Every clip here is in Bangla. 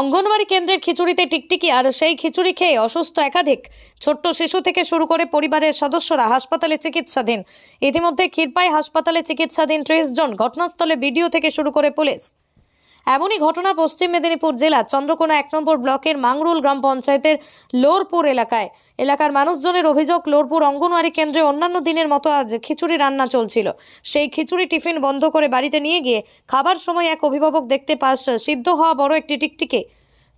অঙ্গনওয়াড়ি কেন্দ্রের খিচুড়িতে টিকটিকি আর সেই খিচুড়ি খেয়ে অসুস্থ একাধিক। ছোট্ট শিশু থেকে শুরু করে পরিবারের সদস্যরা হাসপাতালে চিকিৎসাধীন। ইতিমধ্যে ক্ষীরপাই হাসপাতালে চিকিৎসাধীন ত্রিশ জন ঘটনাস্থলে বিডিও থেকে শুরু করে পুলিশ। এমনই ঘটনা পশ্চিম মেদিনীপুর জেলা চন্দ্রকোনা এক নম্বর ব্লকের মাংরুল গ্রাম পঞ্চায়েতের লোরপুর এলাকায়। এলাকার মানুষজনের অভিযোগ, লোরপুর অঙ্গনওয়াড়ি কেন্দ্রে অন্যান্য দিনের মতো আজ খিচুড়ি রান্না চলছিল। সেই খিচুড়ি টিফিন বন্ধ করে বাড়িতে নিয়ে গিয়ে খাবার সময় এক অভিভাবক দেখতে পাস, সিদ্ধ হওয়া বড় একটি টিকটিকি।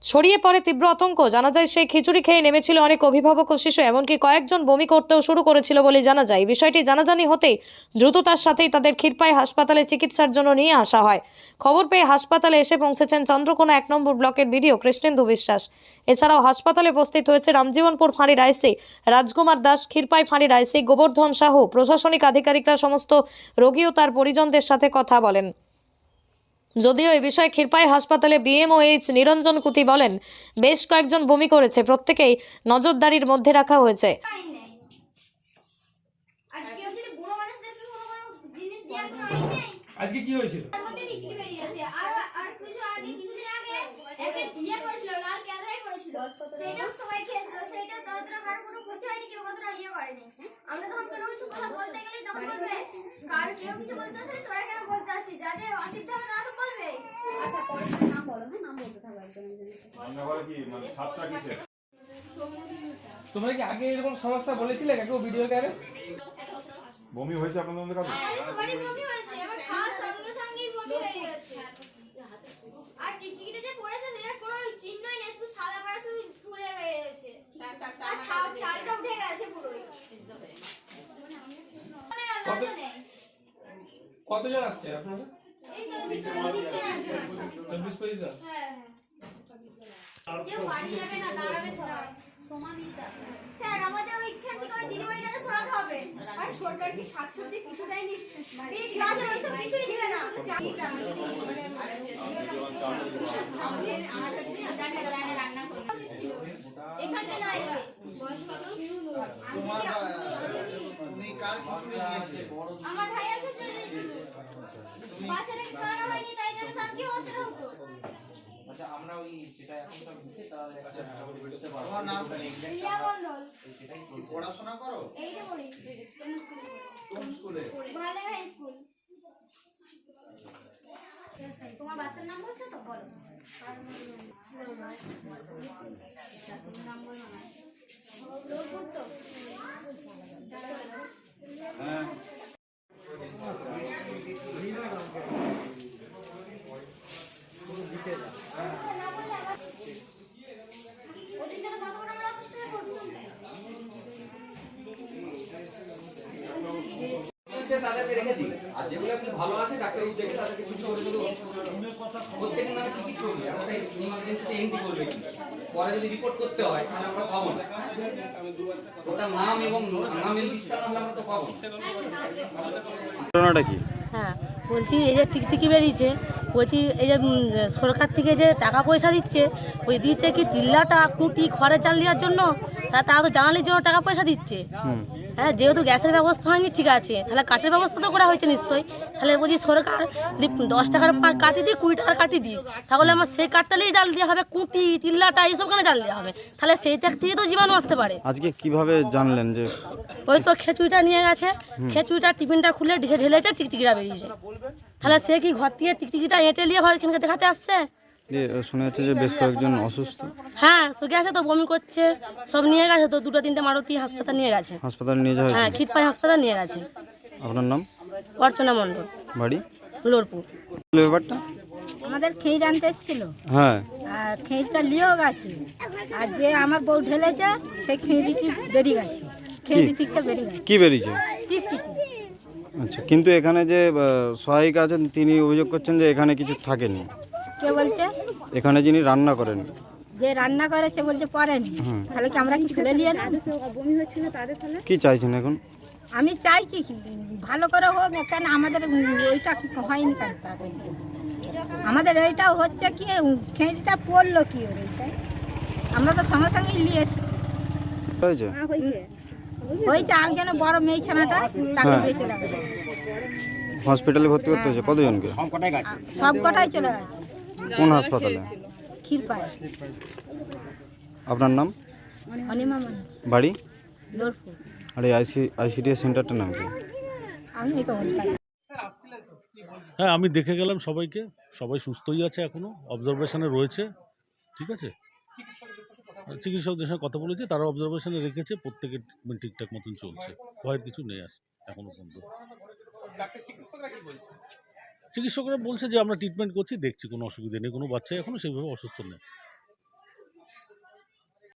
ছড়িয়ে পড়ে তীব্র আতঙ্ক। জানা যায় সেই খিচুড়ি খেয়ে নেমেছিল অনেক অভিভাবক ও শিশু, এমনকি কয়েকজন বমি করতেও শুরু করেছিল বলে জানা যায়। বিষয়টি জানাজানি হতেই দ্রুততার সাথেই তাদের ক্ষীরপাই হাসপাতালে চিকিৎসার জন্য নিয়ে আসা হয়। খবর পেয়ে হাসপাতালে এসে পৌঁছেছেন চন্দ্রকোনা এক নম্বর ব্লকের বিডিও কৃষ্ণেন্দু বিশ্বাস। এছাড়াও হাসপাতালে উপস্থিত হয়েছে রামজীবনপুর ফাঁড়ির আইসি রাজকুমার দাস, ক্ষীরপাই ফাঁড়ির আইসি গোবর্ধন সাহু। প্রশাসনিক আধিকারিকরা সমস্ত রোগী ও তার পরিজনদের সাথে কথা বলেন। যদিও এ বিষয়ে ক্ষীরপাই হাসপাতালে বিএমওএইচ নিরঞ্জন কুতি বলেন, বেশ কয়েকজন বমি করেছে, প্রত্যেকেই নজরদারির মধ্যে রাখা হয়েছে। আজকে কি আর কেউ যদি বুড়ো মানুষদেরকে কোনো কোনো জিনিস দেওয়ার কোনো আইন নেই আজকে কি হয়েছিল তার মধ্যে টিকটিকি বেরিয়ে গেছে আর আর কিছু আগে কিছুদিন আগে একটা ইয়ে পড়েছিল লাল ক্যাদারাই পড়েছিল সেটাও সবাই খেয়েছিল সেটা তাদের কারও কোনো ক্ষতি হয়নি কেউ কতটা ইয়ে করেনি আমরা তখন কোনো কিছু কথা বলতে গেলে তখন বলবে কার কেউ কিছু বলতে আসে তোরা কেন বলতে আসিস যাদের অসুবিধা হবে না তো বলবে আচ্ছা পরে নাম বলো হ্যাঁ নাম বলতে থাকো একজন রান্নাঘরে কি মানে সাতটা কিসে তোমরা কি আগে এরকম সমস্যা বলেছিলে? কাকেও ভিডিও আগে বমি হয়েছে আপনাদের মধ্যে কারও আমাদের সবারই বমি হয়েছে আমার খাওয়ার সঙ্গে সঙ্গেই বমি হয়ে গেছে আর টিকটিকিটা যে পড়েছে সেটার কোনো চিহ্নই নেই শুধু সাদা পাড়া শুধু ফুলে রয়ে গেছে আর ছাল ছালটা উঠে গেছে পুরোই মানে কতজন আসছে আপনারা চব্বিশ পঁচিশ জন হ্যাঁ হ্যাঁ স্যার আমাদের ওইখান থেকে ওই দিদিমণিটাকে সরাতে হবে আর সরকার কি শাকসবজি কিছু দেয়নি বীজ কিছুই দিবে না এখানে নাই বয়স কত আমার ভাইয়ের ক্ষেত্রে নিয়েছিল বাচ্চাটাকে খাওয়ানো হয়নি তাই জন্য তার কি হতো। আচ্ছা আমরা ওই যেটা এখন সব দিচ্ছে তাহলে বুঝতে তোমার নাম রিয়া মণ্ডল। সেটাই পড়াশোনা করো? এই যে পড়ি। কোন স্কুলে? ভালো হাই স্কুল। তোমার বাচ্চার নাম বলছো তো? বলো। নাম বলো না লোকপুর তো ওদের জন্য কত বড় আমরা অসুস্থ হয়ে পড়ব তাদেরকে রেখে দিই। আর যেগুলো আপনি ভালো আছে ডাক্তার দেখে তাদেরকে ছুটি করে দিল প্রত্যেকের নামে টিকিট করবে? আমরা ইমার্জেন্সিতে এন্ট্রি করবে পরে যদি রিপোর্ট করতে হয় তাহলে আমরা পাবো না। ওটা নাম এবং নামের লিস্টটা নাহলে আমরা তো পাবো। ঘটনাটা কি? হ্যাঁ বলছি এই যে টিকটিকি বেরিয়েছে বলছি এই যে সরকার থেকে যে টাকা পয়সা দিচ্ছে ওই দিচ্ছে কি চিল্লাটা কুটি খড়ে চাল দেওয়ার জন্য? তা তারা তো জ্বালানির জন্য টাকা পয়সা দিচ্ছে। হ্যাঁ যেহেতু গ্যাসের ব্যবস্থা হয়নি ঠিক আছে। তাহলে কাঠের ব্যবস্থা তো করা হয়েছে নিশ্চয়ই। তাহলে বলছি সরকার দশ টাকার কাটি দিই কুড়ি টাকার কাটি দিই। তাহলে আমার সেই কাঠটালেই জাল দেওয়া হবে কুটি তিল্লাটা এইসব কেন জাল দেওয়া হবে? তাহলে সেই ত্যাগ থেকে তো জীবাণু আসতে পারে। আজকে কীভাবে জানলেন যে ওই তো খেচুড়িটা নিয়ে গেছে। খেচুড়িটা টিফিনটা খুলে ডিশে ঢেলেছে টিকটিকিটা বেরিয়েছে। তাহলে সে কি ঘর থেকে টিকটিকিটা এঁটে নিয়ে ঘর এখানকে দেখাতে আসছে? শোনা যাচ্ছে যে বেশ কয়েকজন অসুস্থ। হ্যাঁ শুকে আছে তো বমি করছে সব নিয়ে গেছে তো দুটো তিনটে মারুতি হাসপাতাল নিয়ে গেছে। হাসপাতালে নিয়ে যাওয়া হ্যাঁ হয়েছে? খিটপাই হাসপাতাল নিয়ে গেছে। আপনার নাম? অর্চনা মণ্ডল। বাড়ি? লোরপুর ব্যাপারটা। আমাদের খেয়ে আনতে এসেছিল। হ্যাঁ। আর খেঁড়িটা লিয়েও গেছে। আর যে আমার বউ ঢেলেছে সেই খেঁড়িটি বেরিয়ে গেছে। খেঁড়ি থেকে বেরিয়ে গেছে। কি বেরিয়েছে? আচ্ছা কিন্তু এখানে যে আহ, সহায়িকা আছেন তিনি অভিযোগ করছেন যে এখানে কিছু থাকেনি। কে বলছে? এখানে যিনি রান্না করেন। যে রান্না করেছে বলছে পরেনি। তাহলে কি আমরা কি ফেলে নিয়ে না কি চাইছেন এখন? আমি চাইছি কি ভালো করে হোক কেন আমাদের ওইটা কি হয়নি কেন আমাদের এইটাও হচ্ছে কি খেঁড়িটা পড়ল কি আমরা তো সঙ্গে সঙ্গে নিয়ে এসেছি। হয়েছে? হয়েছে। একজনে বড় মেয়ে ছানাটা তাকে হ্যাঁ। দিয়ে চলে গেছে। হসপিটালে ভর্তি করতে হয়েছে? কতজনকে? সব কটাই চলে গেছে। কোন হাসপাতালে? আপনার নাম? অনিমা মান বাড়ি? লোরপুর আর এই আইসি আইসিডিএস সেন্টারটার নাম কি? আমি হ্যাঁ আমি দেখে গেলাম সবাইকে। সবাই সুস্থই আছে এখনও অবজারভেশনে রয়েছে ঠিক আছে? আর চিকিৎসকদের সঙ্গে কথা বলেছি তারা অবজারভেশনে রেখেছে প্রত্যেকের ঠিকঠাক মতন চলছে। ভয়ের কিছু নেই আস এখনও পর্যন্ত। ডাক্তার চিকিৎসকরা বলছে যে, আমরা ট্রিটমেন্ট করছি, দেখছি কোনো অসুবিধা নেই, কোনো বাচ্চা এখনও সেইভাবে অসুস্থ নেই